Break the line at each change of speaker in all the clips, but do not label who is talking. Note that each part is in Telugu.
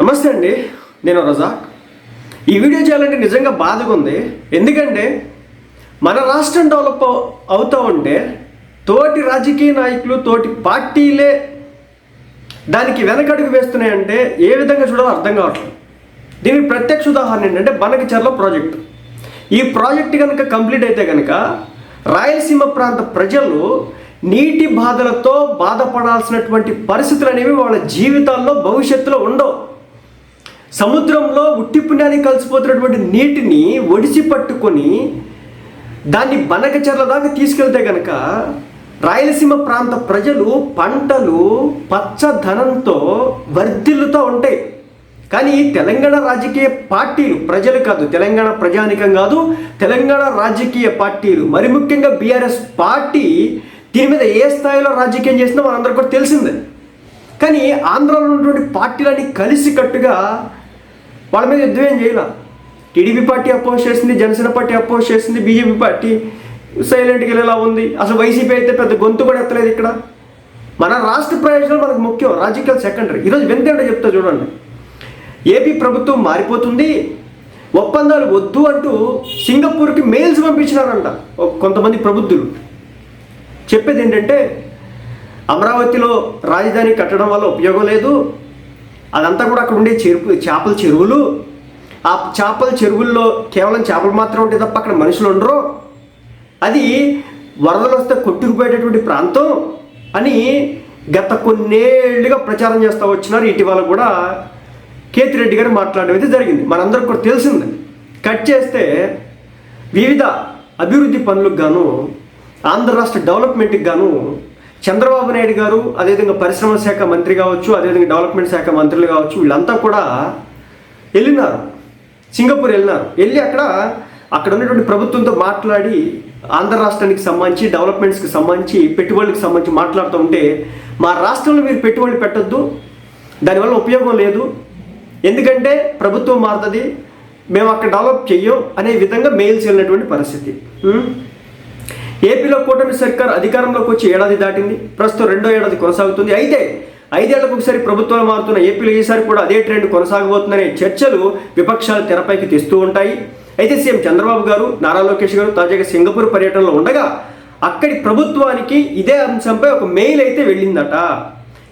నమస్తే అండి నేను రజాక్ ఈ వీడియో చేయాలంటే నిజంగా బాధగా ఉంది. ఎందుకంటే మన రాష్ట్రం డెవలప్ అవుతూ ఉంటే తోటి రాజకీయ నాయకులు తోటి పార్టీలే దానికి వెనకడుగు వేస్తున్నాయంటే ఏ విధంగా చూడాలో అర్థం కావట్లేదు. దీనికి ప్రత్యక్ష ఉదాహరణ ఏంటంటే బనకచర్ల ప్రాజెక్టు. ఈ ప్రాజెక్ట్ కనుక కంప్లీట్ అయితే కనుక రాయలసీమ ప్రాంత ప్రజలు నీటి బాధలతో బాధపడాల్సినటువంటి పరిస్థితులు అనేవి వాళ్ళ జీవితాల్లో భవిష్యత్తులో ఉండవు. సముద్రంలో ఉట్టి పుణ్యానికి కలిసిపోతున్నటువంటి నీటిని ఒడిసి పట్టుకొని దాన్ని బనకచెర్ల దాకా తీసుకెళ్తే కనుక రాయలసీమ ప్రాంత ప్రజలు పంటలు పచ్చదనంతో వర్ధిల్లుతూ ఉంటాయి. కానీ తెలంగాణ రాజకీయ పార్టీలు ప్రజలు కాదు తెలంగాణ ప్రజానికం కాదు తెలంగాణ రాజకీయ పార్టీలు మరి ముఖ్యంగా బీఆర్ఎస్ పార్టీ దీని మీద ఏ స్థాయిలో రాజకీయం చేసిందో మనందరికీ కూడా తెలిసిందే. కానీ ఆంధ్రలో ఉన్నటువంటి పార్టీలన్నీ కలిసికట్టుగా వాళ్ళ మీద యుద్ధం ఏం చేయాల? టీడీపీ పార్టీ అపోజ్ చేసింది జనసేన పార్టీ అపోజ్ చేసింది బీజేపీ పార్టీ సైలెంట్కి వెళ్ళేలా ఉంది. అసలు వైసీపీ అయితే పెద్ద గొంతు కూడా ఎత్తలేదు ఇక్కడ. మన రాష్ట్ర ప్రయోజనాలు మనకు ముఖ్యం రాజకీయాలు సెకండరీ ఈరోజు వింతేంటో చెప్తా చూడండి. ఏపీ ప్రభుత్వం మారిపోతుంది. ఒప్పందాలు వద్దు అంటూ సింగపూర్కి మెయిల్స్ పంపించినారంట కొంతమంది ప్రబుద్ధులు. చెప్పేది ఏంటంటే అమరావతిలో రాజధాని కట్టడం వల్ల ఉపయోగం లేదు. అదంతా కూడా అక్కడ ఉండే చెరుపు చేపల చెరువులు. ఆ చేపల చెరువుల్లో కేవలం చేపలు మాత్రం ఉంటే తప్ప అక్కడ మనుషులు ఉండరు. అది వరదలు వస్తే కొట్టుకుపోయేటటువంటి ప్రాంతం అని గత కొన్నేళ్ళుగా ప్రచారం చేస్తూ వచ్చినారు. ఇటీవల కూడా కేతిరెడ్డి గారు మాట్లాడడం అయితే జరిగింది. మనందరికి కూడా తెలిసింది. కట్ చేస్తే వివిధ అభివృద్ధి పనులకు గాను ఆంధ్ర రాష్ట్ర డెవలప్మెంట్కి గాను చంద్రబాబు నాయుడు గారు అదేవిధంగా పరిశ్రమల శాఖ మంత్రి కావచ్చు అదేవిధంగా డెవలప్మెంట్ శాఖ మంత్రులు కావచ్చు వీళ్ళంతా కూడా వెళ్ళినారు. సింగపూర్ వెళ్ళినారు. వెళ్ళి అక్కడ అక్కడ ఉన్నటువంటి ప్రభుత్వంతో మాట్లాడి ఆంధ్ర రాష్ట్రానికి సంబంధించి డెవలప్మెంట్స్కి సంబంధించి పెట్టుబడులకు సంబంధించి మాట్లాడుతూ ఉంటే మా రాష్ట్రంలో మీరు పెట్టుబడులు పెట్టొద్దు. దానివల్ల ఉపయోగం లేదు. ఎందుకంటే ప్రభుత్వం మారుతుంది. మేము అక్కడ డెవలప్ చెయ్యం అనే విధంగా మెయిల్స్ వెళ్ళినటువంటి పరిస్థితి. ఏపీలో కూటమి సర్కార్ అధికారంలోకి వచ్చి ఏడాది దాటింది. ప్రస్తుతం రెండో ఏడాది కొనసాగుతుంది. అయితే ఐదేళ్ళకు ఒకసారి ప్రభుత్వాలు మారుతున్న ఏపీలో ఈసారి కూడా అదే ట్రెండ్ కొనసాగబోతుందనే చర్చలు విపక్షాలు తెరపైకి తెస్తూ ఉంటాయి. అయితే సీఎం చంద్రబాబు గారు నారా లోకేష్ గారు తాజాగా సింగపూర్ పర్యటనలో ఉండగా అక్కడి ప్రభుత్వానికి ఇదే అంశంపై ఒక మెయిల్ అయితే వెళ్ళిందట.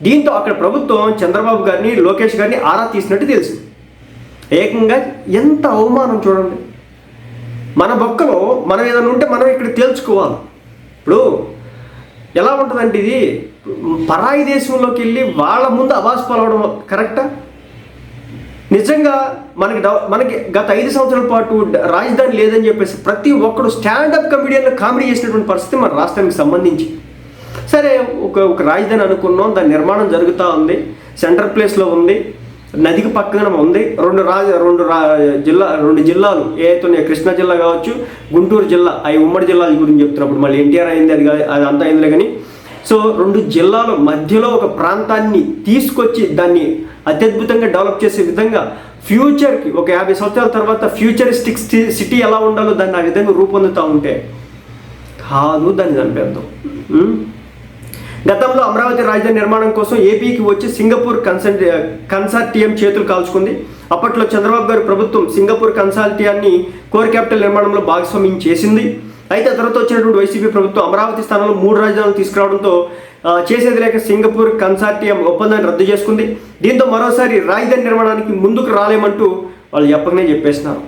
దీంతో అక్కడ ప్రభుత్వం చంద్రబాబు గారిని లోకేష్ గారిని ఆరా తీసినట్టు తెలుసు. ఏకంగా ఎంత అవమానం చూడండి. మన బొక్కలో మనం ఏదైనా ఉంటే మనం ఇక్కడ తేల్చుకోవాలి. ఇప్పుడు ఎలా ఉంటుందంటే ఇది పరాయి దేశంలోకి వెళ్ళి వాళ్ళ ముందు అవాస్ పాలవడం కరెక్టా? నిజంగా మనకి మనకి గత ఐదు సంవత్సరాల పాటు రాజధాని లేదని చెప్పేసి ప్రతి ఒక్కడు స్టాండప్ కమెడియన్లో కామెడీ చేసినటువంటి పరిస్థితి మన రాష్ట్రానికి సంబంధించి. సరే ఒక ఒక రాజధాని అనుకున్నాం దాని నిర్మాణం జరుగుతూ ఉంది సెంటర్ ప్లేస్లో ఉంది నదికి పక్కన ఉంది. రెండు రాజ రెండు రా జిల్లా రెండు జిల్లాలు. ఏవైతే కృష్ణా జిల్లా కావచ్చు గుంటూరు జిల్లా. అవి ఉమ్మడి జిల్లాల గురించి చెప్తున్నప్పుడు మళ్ళీ ఎన్టీఆర్ అయింది అది అది అంతా అయిందిలే కానీ. సో రెండు జిల్లాల మధ్యలో ఒక ప్రాంతాన్ని తీసుకొచ్చి దాన్ని అత్యద్భుతంగా డెవలప్ చేసే విధంగా ఫ్యూచర్కి ఒక యాభై సంవత్సరాల తర్వాత ఫ్యూచరిస్టిక్ సిటీ ఎలా ఉండాలో దాన్ని ఆ విధంగా రూపొందుతూ ఉంటే కాదు దాన్ని చంపేద్దాం. గతంలో అమరావతి రాజధాని నిర్మాణం కోసం ఏపీకి వచ్చి సింగపూర్ కన్సల్ట్ కన్సార్టియం చేతులు కాల్చుకుంది. అప్పట్లో చంద్రబాబు గారి ప్రభుత్వం సింగపూర్ కన్సార్టియాన్ని కోర్ క్యాపిటల్ నిర్మాణంలో భాగస్వామ్యం చేసింది. అయితే తర్వాత వచ్చినటువంటి వైసీపీ ప్రభుత్వం అమరావతి స్థానంలో మూడు రాజధానులు తీసుకురావడంతో చేసేది లేక సింగపూర్ కన్సార్టియం ఒప్పందాన్ని రద్దు చేసుకుంది. దీంతో మరోసారి రాజధాని నిర్మాణానికి ముందుకు రాలేమంటూ వాళ్ళు చెప్పకనే చెప్పేస్తున్నారు.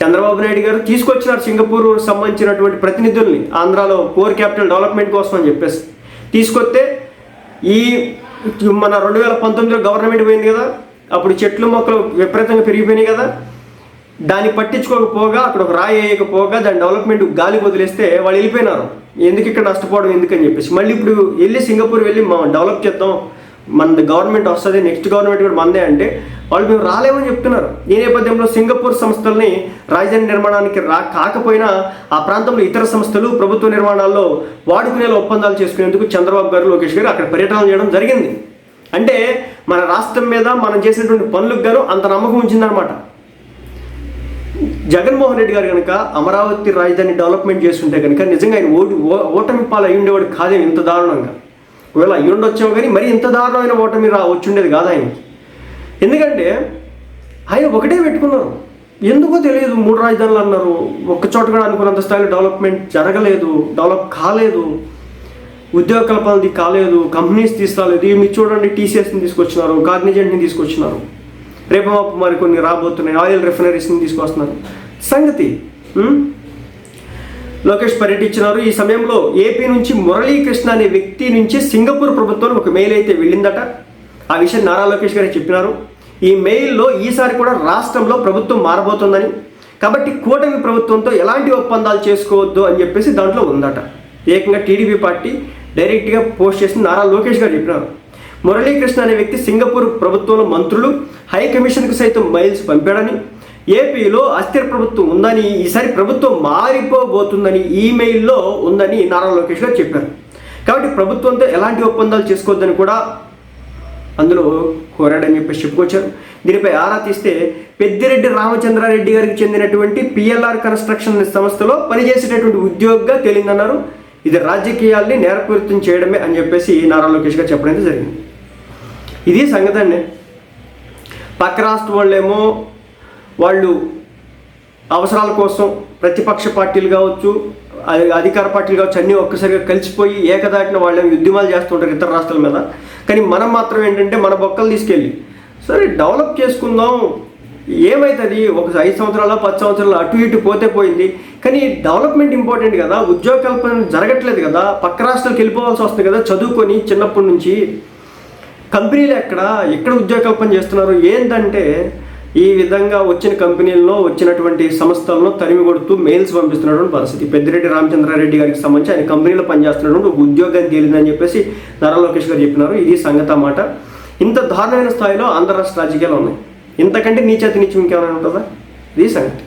చంద్రబాబు నాయుడు గారు తీసుకొచ్చినారు సింగపూర్ సంబంధించినటువంటి ప్రతినిధుల్ని ఆంధ్రాలో కోర్ క్యాపిటల్ డెవలప్మెంట్ కోసం అని చెప్పేసి. తీసుకొస్తే ఈ మన రెండు వేల పంతొమ్మిదిలో గవర్నమెంట్ పోయింది కదా అప్పుడు చెట్లు మొక్కలు విపరీతంగా పెరిగిపోయినాయి కదా. దాన్ని పట్టించుకోకపోగా అక్కడ ఒక రాయి వేయకపోగా దాని డెవలప్మెంట్ గాలి వదిలేస్తే వాళ్ళు వెళ్ళిపోయినారు. ఎందుకు ఇక్కడ నష్టపోవడం ఎందుకని చెప్పేసి. మళ్ళీ ఇప్పుడు వెళ్ళి సింగపూర్ వెళ్ళి మనం డెవలప్ చేద్దాం. మన గవర్నమెంట్ వస్తుంది నెక్స్ట్ గవర్నమెంట్ కూడా మందే అంటే వాళ్ళు మేము రాలేమని చెప్తున్నారు. ఈ నేపథ్యంలో సింగపూర్ సంస్థల్ని రాజధాని నిర్మాణానికి రా కాకపోయినా ఆ ప్రాంతంలో ఇతర సంస్థలు ప్రభుత్వ నిర్మాణాల్లో వాడుకునేలా ఒప్పందాలు చేసుకునేందుకు చంద్రబాబు గారు లోకేష్ గారు అక్కడ పర్యటన చేయడం జరిగింది. అంటే మన రాష్ట్రం మీద మనం చేసినటువంటి పనులకు గాను అంత నమ్మకం ఉంచిందనమాట జగన్మోహన్ రెడ్డి గారు కనుక అమరావతి రాజధాని డెవలప్మెంట్ చేస్తుంటే కనుక నిజంగా ఆయన ఓటు ఓ- ఓటమి పాలు అయ్యుండేవాడు కాదే ఇంత దారుణంగా. ఒకవేళ అయ్యి ఉండొచ్చేమో కానీ మరి ఇంత దారుణమైన ఓటమి రా వచ్చిండేది కాదు ఆయనకి. ఎందుకంటే ఆయన ఒకటే పెట్టుకున్నారు. ఎందుకో తెలియదు మూడు రాజధానులు అన్నారు. ఒక్క చోట కూడా అనుకున్నంత స్థాయిలో డెవలప్మెంట్ జరగలేదు డెవలప్ కాలేదు ఉద్యోగ కల్పనది కాలేదు కంపెనీస్ తీసుకురాలేదు ఇవి మీరు చూడండి టీసీఎస్ని తీసుకొచ్చినారు కాగ్నిజెంట్ని తీసుకొచ్చినారు. రేపు మరి కొన్ని రాబోతున్నాయి ఆయిల్ రిఫైనరీస్ని తీసుకొస్తున్నారు. సంగతి లోకేష్ పర్యటించినారు. ఈ సమయంలో ఏపీ నుంచి మురళీకృష్ణ అనే వ్యక్తి నుంచి సింగపూర్ ప్రభుత్వం ఒక మెయిల్ అయితే వెళ్ళిందట. ఆ విషయం నారా లోకేష్ గారు చెప్పినారు. ఈ మెయిల్లో ఈసారి కూడా రాష్ట్రంలో ప్రభుత్వం మారబోతుందని. కాబట్టి కూటమి ప్రభుత్వంతో ఎలాంటి ఒప్పందాలు చేసుకోవద్దు అని చెప్పేసి దాంట్లో ఉందట. ఏకంగా టీడీపీ పార్టీ డైరెక్ట్గా పోస్ట్ చేసి నారా లోకేష్ గారు చెప్పినారు. మురళీకృష్ణ అనే వ్యక్తి సింగపూర్ ప్రభుత్వంలో మంత్రులు హై కమిషన్కు సైతం మెయిల్స్ పంపాడని ఏపీలో అస్థిర ప్రభుత్వం ఉందని ఈసారి ప్రభుత్వం మారిపోబోతుందని ఈమెయిల్లో ఉందని నారా లోకేష్ గారు చెప్పారు. కాబట్టి ప్రభుత్వంతో ఎలాంటి ఒప్పందాలు చేసుకోవద్దని కూడా అందులో కోరాడని చెప్పేసి చెప్పుకొచ్చారు. దీనిపై ఆరా తీస్తే పెద్దిరెడ్డి రామచంద్రారెడ్డి గారికి చెందినటువంటి పిఎల్ఆర్ కన్స్ట్రక్షన్ సంస్థలో పనిచేసేటటువంటి ఉద్యోగిగా తేలిందన్నారు. ఇది రాజకీయాల్ని నేరపూరితం చేయడమే అని చెప్పేసి నారా లోకేష్ గారు చెప్పడం జరిగింది. ఇది సంగతి అండి. పక్క రాష్ట్రం వాళ్ళేమో వాళ్ళు అవసరాల కోసం ప్రతిపక్ష పార్టీలు కావచ్చు అధికార పార్టీలు కావచ్చు అన్నీ ఒక్కసారిగా కలిసిపోయి ఏకదాటిన వాళ్ళని ఉద్యమాలు చేస్తుంటారు ఇతర రాష్ట్రాల మీద. కానీ మనం మాత్రం ఏంటంటే మన బొక్కలు తీసుకెళ్ళి సరే డెవలప్ చేసుకుందాం ఏమవుతుంది ఒక ఐదు సంవత్సరాలు పది సంవత్సరాలు అటు ఇటు పోతే పోయింది. కానీ డెవలప్మెంట్ ఇంపార్టెంట్ కదా ఉద్యోగ కల్పన జరగట్లేదు కదా పక్క రాష్ట్రాలకు వెళ్ళిపోవాల్సి వస్తుంది కదా చదువుకొని చిన్నప్పటి నుంచి. కంపెనీలు ఎక్కడ ఎక్కడ ఉద్యోగ కల్పన చేస్తున్నారు? ఏంటంటే ఈ విధంగా వచ్చిన కంపెనీల్లో వచ్చినటువంటి సంస్థలను తరిమి కొడుతూ మెయిల్స్ పంపిస్తున్నటువంటి పరిస్థితి. పెద్దిరెడ్డి రామచంద్రారెడ్డి గారికి సంబంధించి ఆయన కంపెనీలో పనిచేస్తున్నటువంటి ఒక ఉద్యోగం తేలిందని చెప్పేసి నారా లోకేష్ గారు చెప్పినారు. ఇది సంగత అన్నమాట ఇంత దారుణమైన స్థాయిలో ఆంధ్ర రాష్ట్ర రాజకీయాలు ఉన్నాయి. ఇంతకంటే నీచేత నీచం ఇంకేమైనా ఉంటుందా? ఇది సంగతి.